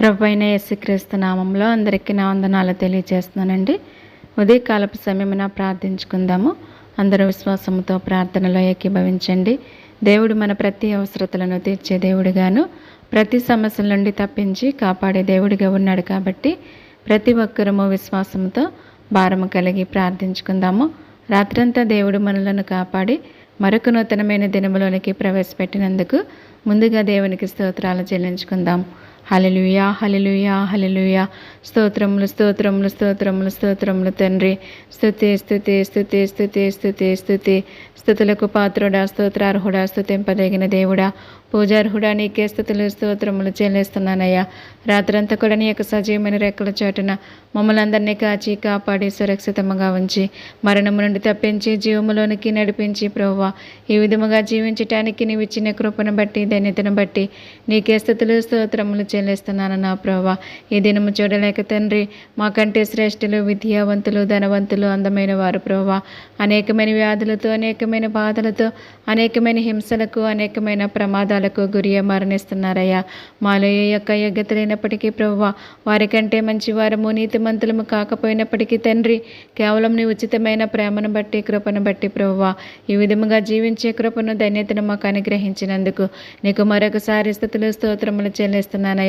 ప్రభు అయిన యేసుక్రీస్తు నామంలో అందరికీ నా వందనాలు తెలియజేస్తున్నానండి. ఉదయకాలపు సమయమున ప్రార్థించుకుందాము. అందరూ విశ్వాసంతో ప్రార్థనలో ఏకీభవించండి. దేవుడు మన ప్రతి అవసరతలను తీర్చే దేవుడుగాను ప్రతి సమస్యల నుండి తప్పించి కాపాడే దేవుడిగా ఉన్నాడు కాబట్టి ప్రతి ఒక్కరము విశ్వాసంతో భారము కలిగి ప్రార్థించుకుందాము. రాత్రంతా దేవుడు మనలను కాపాడి మరొక నూతనమైన దినములోనికి ప్రవేశపెట్టినందుకు ముందుగా దేవునికి స్తోత్రాలు చెల్లించుకుందాం. హలలుయా హలలుయా హలలుయా స్తోత్రములు స్తోత్రములు స్తోత్రములు స్తోత్రములు తండ్రి. స్థుతి స్థుతి స్థుతి స్థుతి స్థుతి స్థుతి స్థుతులకు పాత్రుడా స్తోత్రార్హుడా స్థుతింపదగిన దేవుడా. పూజార్హుడా నీకే స్థుతులు స్తోత్రములు చెల్లిస్తున్నానయ్యా. రాత్రంతా కూడా నీ యొక్క సజీవమైన రెక్కల చాటున మమ్మల్ని అందరినీ కాచి కాపాడి సురక్షితముగా ఉంచి మరణము నుండి తప్పించి జీవములోనికి నడిపించి ప్రభువా. ఈ విధముగా జీవించటానికి నీవు ఇచ్చిన కృపను బట్టి ధన్యతను బట్టి నీకే స్థుతులు స్తోత్రములు చెల్లిస్తున్నాను నా ప్రభా. ఈ దినము చూడలేక తండ్రి మాకంటే శ్రేష్ఠులు విద్యావంతులు ధనవంతులు అందమైన వారు ప్రభా. అనేకమైన వ్యాధులతో అనేకమైన బాధలతో అనేకమైన హింసలకు అనేకమైన ప్రమాదాలకు గురి మరణిస్తున్నారయ్యా. మాలో ఏ యొక్క యోగ్యత లేనప్పటికీ ప్రభువా వారికంటే మంచి వారము నీతిమంతులము కాకపోయినప్పటికీ తండ్రి కేవలం నీ ఉచితమైన ప్రేమను బట్టి కృపను బట్టి ప్రభువా ఈ విధముగా జీవించే కృపను ధన్యతను మాకు అనుగ్రహించినందుకు నీకు మరొకసారి స్థుతులు స్తోత్రములు చెల్లిస్తున్నాను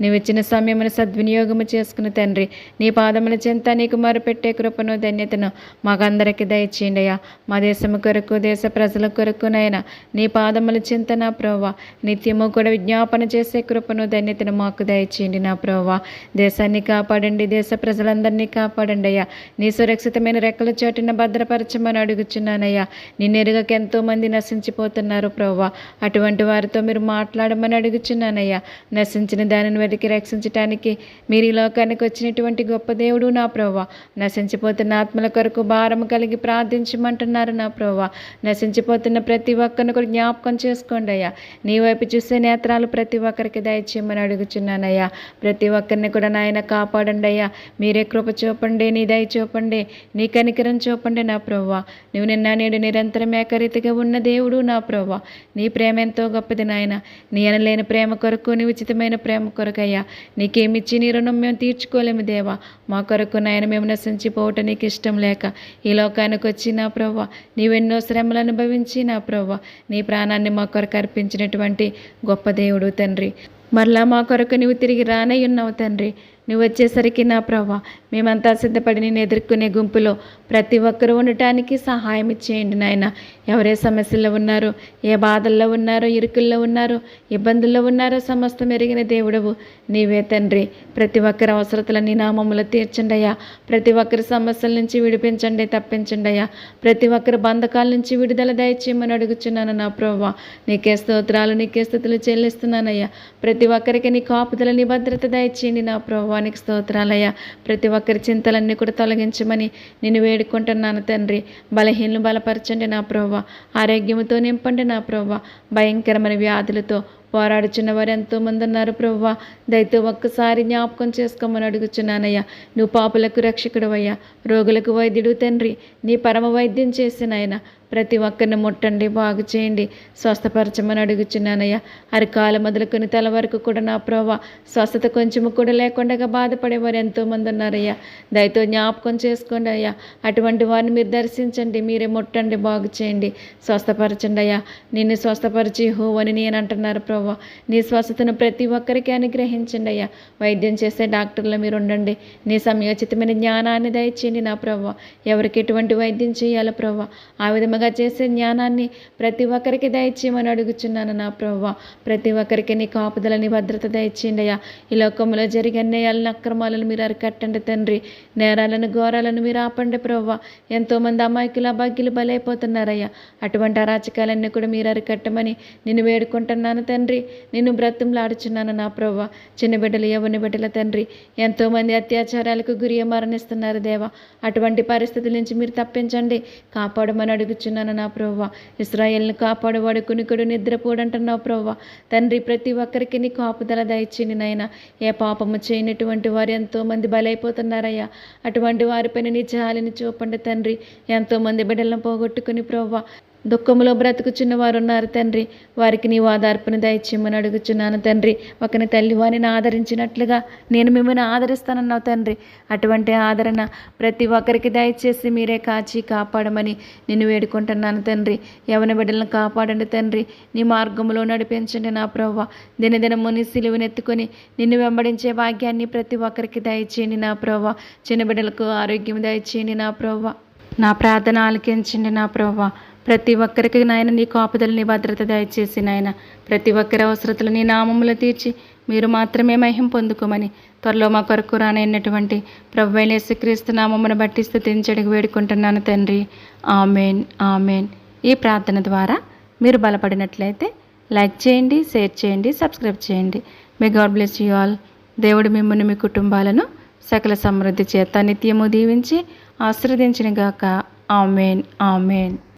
నీవు ఇచ్చిన సమయమును సద్వినియోగము చేసుకుని తండ్రి నీ పాదముల చెంత నీకు మరుపెట్టే కృపను ధన్యతను మాకందరికీ దయచేయండి అయ్యా మా దేశము కొరకు దేశ ప్రజల కొరకునైనా నీ పాదముల చింత నా ప్రోవా నిత్యము కూడా విజ్ఞాపన చేసే కృపను ధన్యతను మాకు దయచేయండి నా ప్రోవా దేశాన్ని కాపాడండి దేశ ప్రజలందరినీ కాపాడండి అయ్యా నీ సురక్షితమైన రెక్కల చాటున భద్రపరచమని అడుగుచున్నానయ్యా. నిన్నెరుగక ఎంతో మంది నశించిపోతున్నారు ప్రోవా అటువంటి వారితో మీరు మాట్లాడమని అడుగుచున్నానయ్యా. నశించిన దానిని వెతికి రక్షించటానికి మీరు ఈ లోకానికి వచ్చినటువంటి గొప్ప దేవుడు నా ప్రోవా నశించిపోతున్న ఆత్మల కొరకు భారం కలిగి ప్రార్థించమంటున్నారు నా ప్రోవా నశించిపోతున్న ప్రతి ఒక్కరిని కూడా జ్ఞాపకం చేసుకోండి అయ్యా. నీ వైపు చూసే నేత్రాలు ప్రతి ఒక్కరికి దయచేయమని అడుగుచున్నానయ్యా. ప్రతి ఒక్కరిని కూడా నాయన కాపాడండి అయ్యా. మీరే కృప చూపండి నీ దయ చూపండి నీ కనికరం చూపండి నా ప్రవ్వా. నువ్వు నిన్న నేడు నిరంతరం ఏకరీతిగా ఉన్న దేవుడు నా ప్రవ్వా. నీ ప్రేమ ఎంతో గొప్పది నాయన. నీ అనలేని ప్రేమ కొరకు నీ ఉచితమైన ప్రేమ కొరకయ్యా. నీకేమిచ్చి నీ రుణం మేము తీర్చుకోలేము దేవా. మా కొరకు నాయన మేము నశించిపోవటం నీకు ఇష్టం లేక ఈ లోకానికి వచ్చి నా ప్రవ్వ. నీవెన్నో శ్రమలు అనుభవించి నా ప్రవ్వ. నీ ప్రాణాన్ని మా కొరకు అర్పించినటువంటి గొప్ప దేవుడు తండ్రి. మరలా మా కొరకు నువ్వు తిరిగి రానయ్యున్నావు ఉన్నావు తండ్రి. నువ్వు వచ్చేసరికి నా ప్రభా మేమంతా సిద్ధపడి నేను ఎదుర్కొనే గుంపులో ప్రతి ఒక్కరూ ఉండటానికి సహాయం ఇచ్చేయండి నాయన. ఎవరే సమస్యల్లో ఉన్నారో ఏ బాధల్లో ఉన్నారో ఇరుకుల్లో ఉన్నారో ఇబ్బందుల్లో ఉన్నారో సమస్తం ఎరిగిన దేవుడవు నీవే తండ్రి. ప్రతి ఒక్కరి అవసరతలని నామములు తీర్చండి అయ్యా. ప్రతి ఒక్కరి సమస్యల నుంచి విడిపించండి తప్పించండి అయ్యా. ప్రతి ఒక్కరి బంధకాల నుంచి విడుదల దయచేయమని అడుగుచున్నాను నా ప్రభా నీకే స్తోత్రాలు నీకే స్థుతులు చెల్లిస్తున్నానయ్యా. ప్రతి ఒక్కరికి నీ కాపుదల నీ భద్రత దయచేయండి నా నామానికి స్తోత్రాలయ్యా. ప్రతి ఒక్కరి చింతలన్నీ కూడా తొలగించమని నేను వేడుకుంటున్నాను తండ్రి. బలహీనలు బలపరచండి నా ప్రభా ఆరోగ్యముతో నింపండి నా ప్రభా భయంకరమైన వ్యాధులతో పోరాడుచున్న వారు ఎంతోమంది ఉన్నారు ప్రవ్వా దయతో ఒక్కసారి జ్ఞాపకం చేసుకోమని అడుగుచున్నానయ్యా. నువ్వు పాపులకు రక్షకుడు అయ్యా రోగులకు వైద్యుడు తండ్రి. నీ పరమ వైద్యం చేసిన ఆయన. ప్రతి ఒక్కరిని ముట్టండి బాగు చేయండి. స్వస్థపరచమని అడుగుచున్నానయ్యా. అరికాల మొదలుకొని తల వరకు కూడా నా ప్రభా స్వస్థత కొంచెం కూడా లేకుండా బాధపడేవారు ఎంతోమంది ఉన్నారయ్యా. దయతో జ్ఞాపకం చేసుకోండి అయ్యా. అటువంటి వారిని మీరు దర్శించండి మీరే ముట్టండి బాగు చేయండి. స్వస్థపరచండి అయ్యా. నిన్ను స్వస్థపరిచి హో అని నేను అంటున్నారు ప్రభా నీ స్వస్థతను ప్రతి ఒక్కరికి అనుగ్రహించండి అయ్యా. వైద్యం చేసే డాక్టర్లు మీరు ఉండండి. నీ సమయోచితమైన జ్ఞానాన్ని దయచేయండి నా ప్రభా ఎవరికి ఎటువంటి వైద్యం చేయాలో ప్రభా ఆ విధంగా ప్రేమగా చేసే జ్ఞానాన్ని ప్రతి ఒక్కరికి దయచేయమని అడుగుచున్నాను నా ప్రభువ ప్రతి ఒక్కరికి నీ కాపుదలని భద్రత దయచేయండి అయ్యా. ఈ లోకంలో జరిగే అన్యాయాలను అక్రమాలను మీరు అరికట్టండి తండ్రి. నేరాలను ఘోరాలను మీరు ఆపండి ప్రవ్వ. ఎంతోమంది అమాయకులు అభాగ్యులు బలైపోతున్నారయ్యా. అటువంటి అరాచకాలన్నీ కూడా మీరు అరికట్టమని నిన్ను వేడుకుంటున్నాను తండ్రి. నిన్ను బ్రతంలాడుచున్నాను నా ప్రవ్వ. చిన్న బిడ్డలు ఎవరిని బిడ్డల తండ్రి. ఎంతోమంది అత్యాచారాలకు గురి మరణిస్తున్నారు దేవా. అటువంటి పరిస్థితుల నుంచి మీరు తప్పించండి. కాపాడమని అడుగుచు వేడుచున్నాను నా ప్రవ్వ. ఇస్రాయల్ని కాపాడువాడు కునికుడు నిద్రపోడంటున్నావు ప్రవ్వ. తండ్రి ప్రతి ఒక్కరికి నీ కాపుదల దయచేని నాయన. ఏ పాపము చేయనటువంటి వారు ఎంతోమంది బలైపోతున్నారయ్యా. అటువంటి వారిపైన నీ జాలిని చూపండి తండ్రి. ఎంతోమంది బిడ్డలను పోగొట్టుకుని ప్రవ్వ. దుఃఖములో బ్రతుకుచున్న వారు ఉన్నారు తండ్రి. వారికి నీ ఓదార్పును దయచేయమని అడుగుచున్నాను తండ్రి. ఒకని తల్లి వారిని ఆదరించినట్లుగా నేను మిమ్మల్ని ఆదరిస్తానన్నావు తండ్రి. అటువంటి ఆదరణ ప్రతి ఒక్కరికి దయచేసి మీరే కాచి కాపాడమని నేను వేడుకుంటున్నాను తండ్రి. యవన బిడ్డలను కాపాడండి తండ్రి. నీ మార్గంలో నడిపించండి నా ప్రవ్వ. దినదినము నీ సిలువనెత్తుకొని నిన్ను వెంబడించే భాగ్యాన్ని ప్రతి ఒక్కరికి దయచేయండి నా ప్రవ్వ. చిన్న బిడ్డలకు ఆరోగ్యం దయచేయండి నా ప్రవ్వ. నా ప్రార్థన ఆలకించండి నా ప్రవ్వ. ప్రతి ఒక్కరికి నాయన నీ కాపుదల నీ భద్రత దయచేసి నాయన. ప్రతి ఒక్కరి అవసరతలు నీ నామములు తీర్చి మీరు మాత్రమే మహిం పొందుకోమని. త్వరలో మా కొరకు రానైనటువంటి ప్రభు యేసుక్రీస్తు నామమును బట్టి స్థుతించడికి వేడుకుంటున్నాను తండ్రి. Amen amen. ఈ ప్రార్థన ద్వారా మీరు బలపడినట్లయితే లైక్ చేయండి షేర్ చేయండి సబ్స్క్రైబ్ చేయండి. మీ గాడ్ బ్లెస్ యూ ఆల్. దేవుడు మిమ్మల్ని మీ కుటుంబాలను సకల సమృద్ధి చేత నిత్యము దీవించి ఆశీర్వదించినగాక ఆమెన్ ఆమెన్.